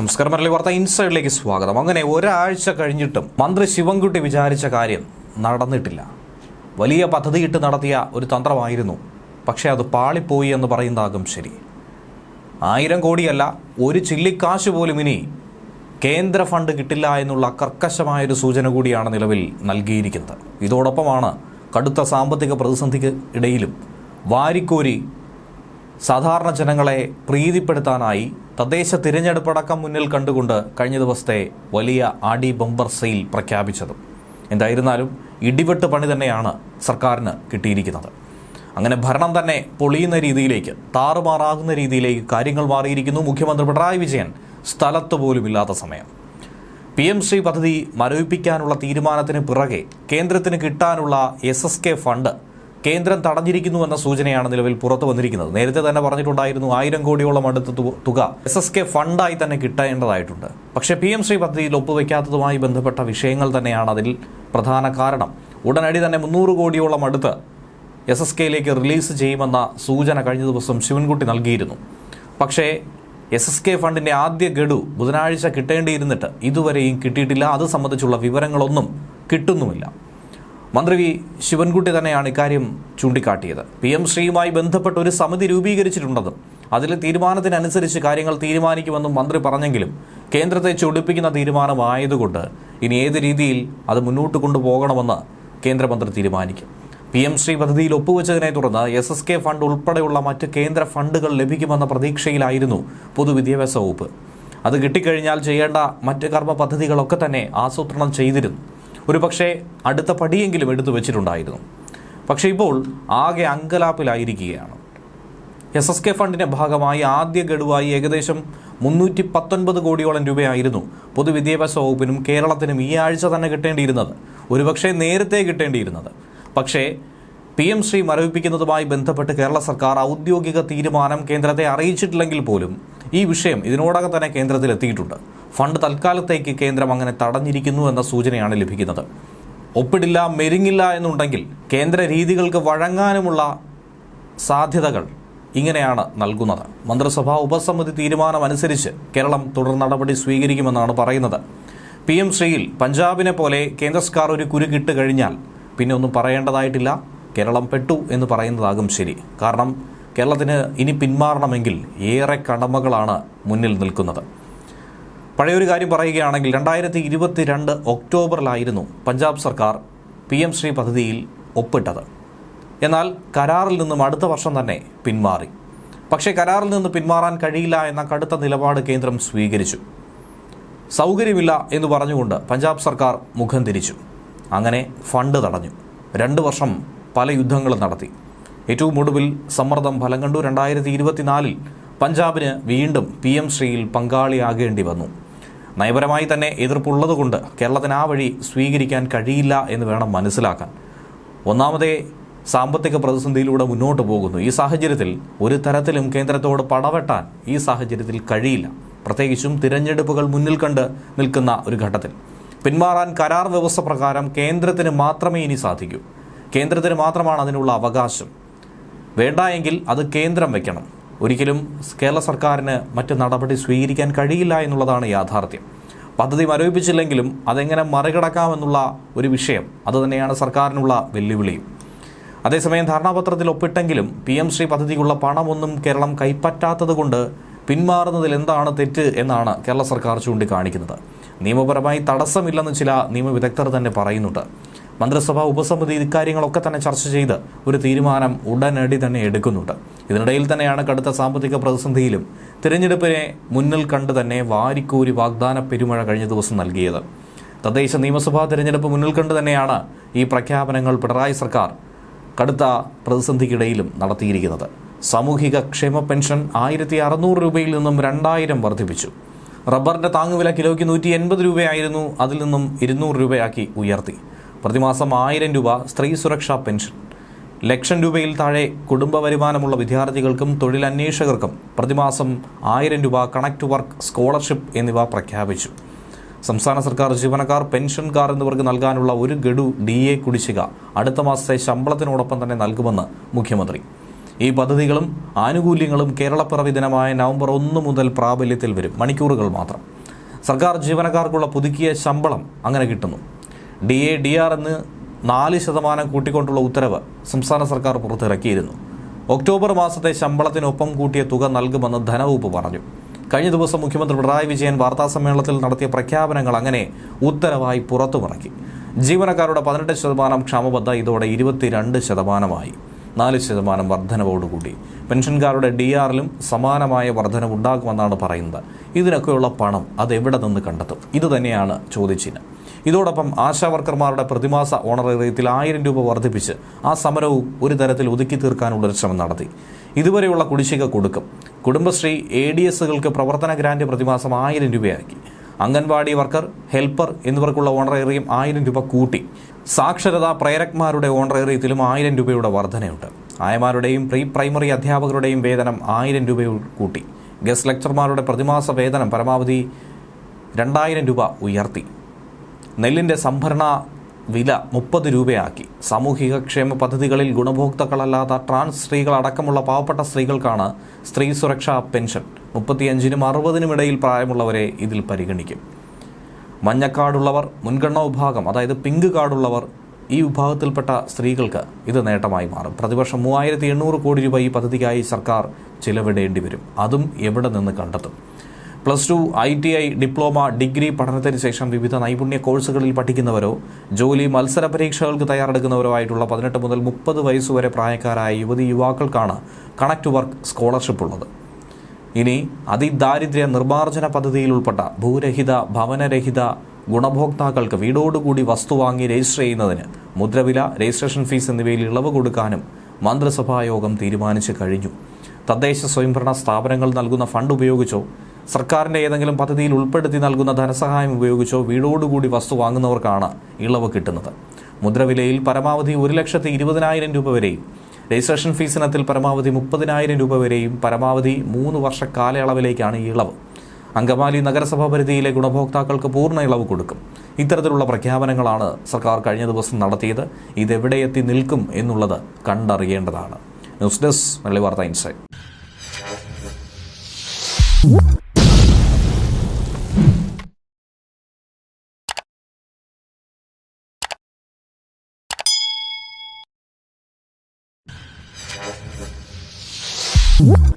നമസ്കാരം മരളി വാർത്ത ഇൻസൈഡിലേക്ക് സ്വാഗതം. അങ്ങനെ ഒരാഴ്ച കഴിഞ്ഞിട്ടും മന്ത്രി ശിവൻകുട്ടി വിചാരിച്ച കാര്യം നടന്നിട്ടില്ല. വലിയ പദ്ധതിയിട്ട് നടത്തിയ ഒരു തന്ത്രമായിരുന്നു. പക്ഷേ അത് പാളിപ്പോയി എന്ന് പറയുന്നതാകും ശരി. ആയിരം കോടിയല്ല ഒരു ചില്ലിക്കാശ് പോലും ഇനി കേന്ദ്ര ഫണ്ട് കിട്ടില്ല എന്നുള്ള കർക്കശമായൊരു സൂചന കൂടിയാണ് നിലവിൽ നൽകിയിരിക്കുന്നത്. ഇതോടൊപ്പമാണ് കടുത്ത സാമ്പത്തിക പ്രതിസന്ധിക്ക് ഇടയിലും വാരിക്കോരി സാധാരണ ജനങ്ങളെ പ്രീതിപ്പെടുത്താനായി തദ്ദേശ തിരഞ്ഞെടുപ്പടക്കം മുന്നിൽ കണ്ടുകൊണ്ട് കഴിഞ്ഞ ദിവസത്തെ വലിയ ആഡി ബമ്പർ സെയിൽ പ്രഖ്യാപിച്ചതും എന്തായിരുന്നാലും ഇടിവെട്ട് പണി തന്നെയാണ് സർക്കാരിന് കിട്ടിയിരിക്കുന്നത്. അങ്ങനെ ഭരണം തന്നെ പൊളിയുന്ന രീതിയിലേക്ക് താറുമാറാകുന്ന രീതിയിലേക്ക് കാര്യങ്ങൾ മാറിയിരിക്കുന്നു മുഖ്യമന്ത്രി പിണറായി വിജയൻ. സ്ഥലത്ത് പോലും ഇല്ലാത്ത സമയം. പി എം ശ്രീ പദ്ധതി മരവിപ്പിക്കാനുള്ള തീരുമാനത്തിന് പിറകെ കേന്ദ്രത്തിന് കിട്ടാനുള്ള എസ് എസ് കെ ഫണ്ട് കേന്ദ്രം തടഞ്ഞിരിക്കുന്നു എന്ന സൂചനയാണ് നിലവിൽ പുറത്തു വന്നിരിക്കുന്നത്. നേരത്തെ തന്നെ പറഞ്ഞിട്ടുണ്ടായിരുന്നു ആയിരം കോടിയോളം അടുത്ത തുക എസ് എസ് കെ ഫണ്ടായി തന്നെ കിട്ടേണ്ടതായിട്ടുണ്ട്. പക്ഷേ പി എം ശ്രീ പദ്ധതിയിൽ ഒപ്പുവെക്കാത്തതുമായി ബന്ധപ്പെട്ട വിഷയങ്ങൾ തന്നെയാണ് അതിൽ പ്രധാന കാരണം. ഉടനടി തന്നെ മുന്നൂറ് കോടിയോളം അടുത്ത് എസ് എസ് കെയിലേക്ക് റിലീസ് ചെയ്യുമെന്ന സൂചന കഴിഞ്ഞ ദിവസം ശിവൻകുട്ടി നൽകിയിരുന്നു. പക്ഷേ എസ് എസ് കെ ഫണ്ടിന്റെ ആദ്യ ഗഡു ബുധനാഴ്ച കിട്ടേണ്ടിയിരുന്നിട്ട് ഇതുവരെയും കിട്ടിയിട്ടില്ല. അത് സംബന്ധിച്ചുള്ള വിവരങ്ങളൊന്നും കിട്ടുന്നുമില്ല. മന്ത്രി വി. ശിവൻകുട്ടി തന്നെയാണ് ഇക്കാര്യം ചൂണ്ടിക്കാട്ടിയത്. പി. എം. ശ്രീയുമായി ബന്ധപ്പെട്ട് ഒരു സമിതി രൂപീകരിച്ചിട്ടുണ്ടെന്നും അതിലെ തീരുമാനത്തിനനുസരിച്ച് കാര്യങ്ങൾ തീരുമാനിക്കുമെന്നും മന്ത്രി പറഞ്ഞെങ്കിലും കേന്ദ്രത്തെ ചൊടിപ്പിക്കുന്ന തീരുമാനമായതുകൊണ്ട് ഇനി ഏത് രീതിയിൽ അത് മുന്നോട്ട് കൊണ്ടുപോകണമെന്ന് കേന്ദ്രമന്ത്രി തീരുമാനിക്കും. പി. എം. ശ്രീ പദ്ധതിയിൽ ഒപ്പുവെച്ചതിനെ തുടർന്ന് എസ് എസ് കെ ഫണ്ട് ഉൾപ്പെടെയുള്ള മറ്റ് കേന്ദ്ര ഫണ്ടുകൾ ലഭിക്കുമെന്ന പ്രതീക്ഷയിലായിരുന്നു പൊതുവിദ്യാഭ്യാസ വകുപ്പ്. അത് കിട്ടിക്കഴിഞ്ഞാൽ ചെയ്യേണ്ട മറ്റ് കർമ്മ പദ്ധതികളൊക്കെ തന്നെ ആസൂത്രണം ചെയ്തിരുന്നു. ഒരുപക്ഷെ അടുത്ത പടിയെങ്കിലും എടുത്തു വെച്ചിട്ടുണ്ടായിരുന്നു. പക്ഷേ ഇപ്പോൾ ആകെ അങ്കലാപ്പിലായിരിക്കുകയാണ്. എസ് എസ് കെ ഫണ്ടിന്റെ ഭാഗമായി ആദ്യ ഗഡുവായി ഏകദേശം മുന്നൂറ്റി പത്തൊൻപത് കോടിയോളം രൂപയായിരുന്നു പൊതുവിദ്യാഭ്യാസ വകുപ്പിനും കേരളത്തിനും ഈ ആഴ്ച തന്നെ കിട്ടേണ്ടിയിരുന്നത്. ഒരുപക്ഷെ നേരത്തെ കിട്ടേണ്ടിയിരുന്നത്. പക്ഷേ പി എം ശ്രീ മരവിപ്പിക്കുന്നതുമായി ബന്ധപ്പെട്ട് കേരള സർക്കാർ ഔദ്യോഗിക തീരുമാനം കേന്ദ്രത്തെ അറിയിച്ചിട്ടില്ലെങ്കിൽ പോലും ഈ വിഷയം ഇതിനോടകം തന്നെ കേന്ദ്രത്തിൽ എത്തിയിട്ടുണ്ട്. ഫണ്ട് തൽക്കാലത്തേക്ക് കേന്ദ്രം അങ്ങനെ തടഞ്ഞിരിക്കുന്നു എന്ന സൂചനയാണ് ലഭിക്കുന്നത്. ഒപ്പിടില്ല മെരുങ്ങില്ല എന്നുണ്ടെങ്കിൽ കേന്ദ്ര രീതികൾക്ക് വഴങ്ങാനുമുള്ള സാധ്യതകൾ ഇങ്ങനെയാണ് നൽകുന്നത്. മന്ത്രിസഭാ ഉപസമിതി തീരുമാനമനുസരിച്ച് കേരളം തുടർ നടപടി സ്വീകരിക്കുമെന്നാണ് പറയുന്നത്. പി എം ശ്രീയിൽ പഞ്ചാബിനെ പോലെ കേന്ദ്ര സർക്കാർ ഒരു കുരുക്കിട്ട് കഴിഞ്ഞാൽ പിന്നെ ഒന്നും പറയേണ്ടതായിട്ടില്ല. കേരളം പെട്ടു എന്ന് പറയുന്നതാകും ശരി. കാരണം കേരളത്തിന് ഇനി പിന്മാറണമെങ്കിൽ ഏറെ കടമകളാണ് മുന്നിൽ നിൽക്കുന്നത്. പഴയൊരു കാര്യം പറയുകയാണെങ്കിൽ രണ്ടായിരത്തി ഇരുപത്തി രണ്ട് ഒക്ടോബറിലായിരുന്നു പഞ്ചാബ് സർക്കാർ പി എം ശ്രീ പദ്ധതിയിൽ ഒപ്പിട്ടത്. എന്നാൽ കരാറിൽ നിന്നും അടുത്ത വർഷം തന്നെ പിന്മാറി. പക്ഷേ കരാറിൽ നിന്ന് പിന്മാറാൻ കഴിയില്ല എന്ന കടുത്ത നിലപാട് കേന്ദ്രം സ്വീകരിച്ചു. സൗകര്യമില്ല എന്ന് പറഞ്ഞുകൊണ്ട് പഞ്ചാബ് സർക്കാർ മുഖം തിരിച്ചു. അങ്ങനെ ഫണ്ട് തടഞ്ഞു. രണ്ട് വർഷം പല യുദ്ധങ്ങളും നടത്തി. ഏറ്റവും ഒടുവിൽ സമ്മർദ്ദം ഫലം കണ്ടു. രണ്ടായിരത്തി ഇരുപത്തിനാലിൽ പഞ്ചാബിന് വീണ്ടും പി എം ശ്രീയിൽ പങ്കാളിയാകേണ്ടി വന്നു. നയപരമായി തന്നെ എതിർപ്പുള്ളതുകൊണ്ട് കേരളത്തിന് ആ വഴി സ്വീകരിക്കാൻ കഴിയില്ല എന്ന് വേണം മനസ്സിലാക്കാൻ. ഒന്നാമതേ സാമ്പത്തിക പ്രതിസന്ധിയിലൂടെ മുന്നോട്ട് പോകുന്നു. ഈ സാഹചര്യത്തിൽ ഒരു തരത്തിലും കേന്ദ്രത്തോട് പടവെട്ടാൻ ഈ സാഹചര്യത്തിൽ കഴിയില്ല. പ്രത്യേകിച്ചും തിരഞ്ഞെടുപ്പുകൾ മുന്നിൽ കണ്ട് നിൽക്കുന്ന ഒരു ഘട്ടത്തിൽ. പിന്മാറാൻ കരാർ വ്യവസ്ഥ പ്രകാരം കേന്ദ്രത്തിന് മാത്രമേ ഇനി സാധിക്കൂ. കേന്ദ്രത്തിന് മാത്രമാണ് അതിനുള്ള അവകാശം. വേണ്ട എങ്കിൽ അത് കേന്ദ്രം വെക്കണം. ഒരിക്കലും കേരള സർക്കാരിന് മറ്റ് നടപടി സ്വീകരിക്കാൻ കഴിയില്ല എന്നുള്ളതാണ് യാഥാർത്ഥ്യം. പദ്ധതി മരവിപ്പിച്ചില്ലെങ്കിലും അതെങ്ങനെ മറികടക്കാമെന്നുള്ള ഒരു വിഷയം അതുതന്നെയാണ് സർക്കാരിനുള്ള വെല്ലുവിളിയും. അതേസമയം ധാരണാപത്രത്തിൽ ഒപ്പിട്ടെങ്കിലും പി എം ശ്രീ പദ്ധതിക്കുള്ള പണമൊന്നും കേരളം കൈപ്പറ്റാത്തതുകൊണ്ട് പിന്മാറുന്നതിൽ എന്താണ് തെറ്റ് എന്നാണ് കേരള സർക്കാർ ചൂണ്ടിക്കാണിക്കുന്നത്. നിയമപരമായി തടസ്സമില്ലെന്ന് ചില നിയമവിദഗ്ധർ തന്നെ പറയുന്നുണ്ട്. മന്ത്രിസഭാ ഉപസമിതി ഇക്കാര്യങ്ങളൊക്കെ തന്നെ ചർച്ച ചെയ്ത് ഒരു തീരുമാനം ഉടനടി തന്നെ എടുക്കുന്നുണ്ട്. ഇതിനിടയിൽ തന്നെയാണ് കടുത്ത സാമ്പത്തിക പ്രതിസന്ധിയിലും തിരഞ്ഞെടുപ്പിനെ മുന്നിൽ കണ്ട് തന്നെ വാരിക്കൂരി വാഗ്ദാന പെരുമഴ കഴിഞ്ഞ ദിവസം നൽകിയത്. തദ്ദേശ നിയമസഭാ തിരഞ്ഞെടുപ്പ് മുന്നിൽ കണ്ട് തന്നെയാണ് ഈ പ്രഖ്യാപനങ്ങൾ പിണറായി സർക്കാർ കടുത്ത പ്രതിസന്ധിക്കിടയിലും നടത്തിയിരിക്കുന്നത്. സാമൂഹിക ക്ഷേമ പെൻഷൻ ആയിരത്തി അറുന്നൂറ് രൂപയിൽ നിന്നും രണ്ടായിരം വർദ്ധിപ്പിച്ചു. റബ്ബറിന്റെ താങ്ങുവില കിലോയ്ക്ക് നൂറ്റി എൺപത് രൂപയായിരുന്നു അതിൽ നിന്നും ഇരുന്നൂറ് രൂപയാക്കി ഉയർത്തി. പ്രതിമാസം ആയിരം രൂപ സ്ത്രീ സുരക്ഷാ പെൻഷൻ. ലക്ഷം രൂപയിൽ താഴെ കുടുംബ വരുമാനമുള്ള വിദ്യാർത്ഥികൾക്കും തൊഴിലന്വേഷകർക്കും പ്രതിമാസം ആയിരം രൂപ കണക്ട് വർക്ക് സ്കോളർഷിപ്പ് എന്നിവ പ്രഖ്യാപിച്ചു. സംസ്ഥാന സർക്കാർ ജീവനക്കാർ പെൻഷൻകാർ എന്നിവർക്ക് നൽകാനുള്ള ഒരു ഗഡു ഡി എ കുടിശ്ശിക അടുത്ത മാസത്തെ ശമ്പളത്തിനോടൊപ്പം തന്നെ നൽകുമെന്ന് മുഖ്യമന്ത്രി. ഈ പദ്ധതികളും ആനുകൂല്യങ്ങളും കേരളപ്പിറവി ദിനമായ നവംബർ ഒന്ന് മുതൽ പ്രാബല്യത്തിൽ വരും. മണിക്കൂറുകൾ മാത്രം. സർക്കാർ ജീവനക്കാർക്കുള്ള പുതുക്കിയ ശമ്പളം അങ്ങനെ കിട്ടുന്നു. ഡി എ ഡി ആർ എന്ന് നാല് ശതമാനം കൂട്ടിക്കൊണ്ടുള്ള ഉത്തരവ് സംസ്ഥാന സർക്കാർ പുറത്തിറക്കിയിരുന്നു. ഒക്ടോബർ മാസത്തെ ശമ്പളത്തിനൊപ്പം കൂട്ടിയ തുക നൽകുമെന്ന് ധനവകുപ്പ് പറഞ്ഞു. കഴിഞ്ഞ ദിവസം മുഖ്യമന്ത്രി പിണറായി വിജയൻ വാർത്താസമ്മേളനത്തിൽ നടത്തിയ പ്രഖ്യാപനങ്ങൾ അങ്ങനെ ഉത്തരവായി പുറത്തുമിറക്കി. ജീവനക്കാരുടെ പതിനെട്ട് ശതമാനം ക്ഷാമബദ്ധ ഇതോടെ ഇരുപത്തിരണ്ട് ശതമാനമായി. നാല് ശതമാനം വർധനവോടുകൂടി. പെൻഷൻകാരുടെ ഡി ആറിലും സമാനമായ വർധനവുണ്ടാകുമെന്നാണ് പറയുന്നത്. ഇതിനൊക്കെയുള്ള പണം അത് എവിടെ നിന്ന് കണ്ടെത്തും? ഇതുതന്നെയാണ് തന്നെയാണ് ഇതോടൊപ്പം ആശാവർക്കർമാരുടെ പ്രതിമാസ ഓണറേറിയത്തിൽ ആയിരം രൂപ വർദ്ധിപ്പിച്ച് ആ സമരവും ഒരു തരത്തിൽ ഒതുക്കി തീർക്കാനുള്ള ശ്രമം നടത്തി. ഇതുവരെയുള്ള കുടിശ്ശിക കൊടുക്കും. കുടുംബശ്രീ എ ഡി എസുകൾക്ക് പ്രവർത്തന ഗ്രാന്റ് പ്രതിമാസം ആയിരം രൂപയാക്കി. അംഗൻവാടി വർക്കർ ഹെൽപ്പർ എന്നിവർക്കുള്ള ഓണറേറിയം ആയിരം രൂപ കൂട്ടി. സാക്ഷരതാ പ്രേരക്മാരുടെ ഓണറേറിയത്തിലും ആയിരം രൂപയുടെ വർധനയുണ്ട്. ആയമാരുടെയും പ്രീ പ്രൈമറി അധ്യാപകരുടെയും വേതനം ആയിരം രൂപ കൂട്ടി. ഗസ്റ്റ് ലെക്ചർമാരുടെ പ്രതിമാസ വേതനം പരമാവധി രണ്ടായിരം രൂപ ഉയർത്തി. നെല്ലിന്റെ സംഭരണ വില മുപ്പത് രൂപയാക്കി. സാമൂഹിക ക്ഷേമ പദ്ധതികളിൽ ഗുണഭോക്താക്കളല്ലാത്ത ട്രാൻസ് സ്ത്രീകൾ അടക്കമുള്ള പാവപ്പെട്ട സ്ത്രീകൾക്കാണ് സ്ത്രീ സുരക്ഷാ പെൻഷൻ. മുപ്പത്തിയഞ്ചിനും അറുപതിനും ഇടയിൽ പ്രായമുള്ളവരെ ഇതിൽ പരിഗണിക്കും. മഞ്ഞക്കാടുള്ളവർ മുൻഗണനാ വിഭാഗം അതായത് പിങ്ക് കാർഡുള്ളവർ ഈ വിഭാഗത്തിൽപ്പെട്ട സ്ത്രീകൾക്ക് ഇത് നേട്ടമായി മാറും. പ്രതിവർഷം മൂവായിരത്തി എണ്ണൂറ് കോടി രൂപ ഈ പദ്ധതിക്കായി സർക്കാർ ചിലവിടേണ്ടി വരും അതും എവിടെ നിന്ന് കണ്ടെത്തും? Plus two I T I diploma degree പഠനത്തിന് ശേഷം വിവിധ നൈപുണ്യ കോഴ്സുകളിൽ പഠിക്കുന്നവരോ ജോലി മത്സര പരീക്ഷകൾക്ക് തയ്യാറെടുക്കുന്നവരോ ആയിട്ടുള്ള പതിനെട്ട് മുതൽ മുപ്പത് വയസ്സുവരെ പ്രായക്കാരായ യുവതി യുവാക്കൾക്കാണ് കണക്ട് വർക്ക് സ്കോളർഷിപ്പ് ഉള്ളത്. ഇനി അതിദാരിദ്ര്യ നിർമ്മാർജന പദ്ധതിയിൽ ഉൾപ്പെട്ട ഭൂരഹിത ഭവനരഹിത ഗുണഭോക്താക്കൾക്ക് വീടോടുകൂടി വസ്തു വാങ്ങി രജിസ്റ്റർ ചെയ്യുന്നതിന് മുദ്രവില രജിസ്ട്രേഷൻ ഫീസ് എന്നിവയിൽ ഇളവ് കൊടുക്കാനും മന്ത്രിസഭായോഗം തീരുമാനിച്ചു കഴിഞ്ഞു. തദ്ദേശ സ്വയംഭരണ സ്ഥാപനങ്ങൾ നൽകുന്ന ഫണ്ട് ഉപയോഗിച്ചോ സർക്കാരിന്റെ ഏതെങ്കിലും പദ്ധതിയിൽ ഉൾപ്പെടുത്തി നൽകുന്ന ധനസഹായം ഉപയോഗിച്ചോ വീടോടുകൂടി വസ്തു വാങ്ങുന്നവർക്കാണ് ഇളവ് കിട്ടുന്നത്. മുദ്രവിലയിൽ പരമാവധി ഒരു ലക്ഷത്തി ഇരുപതിനായിരം രൂപ വരെയും രജിസ്ട്രേഷൻ ഫീസ് ഇനത്തിൽ പരമാവധി മുപ്പതിനായിരം രൂപ വരെയും പരമാവധി മൂന്ന് വർഷ കാലയളവിലേക്കാണ് ഈ ഇളവ്. അങ്കമാലി നഗരസഭാ പരിധിയിലെ ഗുണഭോക്താക്കൾക്ക് പൂർണ ഇളവ് കൊടുക്കും. ഇത്തരത്തിലുള്ള പ്രഖ്യാപനങ്ങളാണ് സർക്കാർ കഴിഞ്ഞ ദിവസം നടത്തിയത്. ഇതെവിടെ എത്തി നിൽക്കും എന്നുള്ളത് കണ്ടറിയേണ്ടതാണ്. ന്യൂസ് ഡെസ്ക് മലയാളി വാർത്ത ഇൻസൈറ്റ്. What?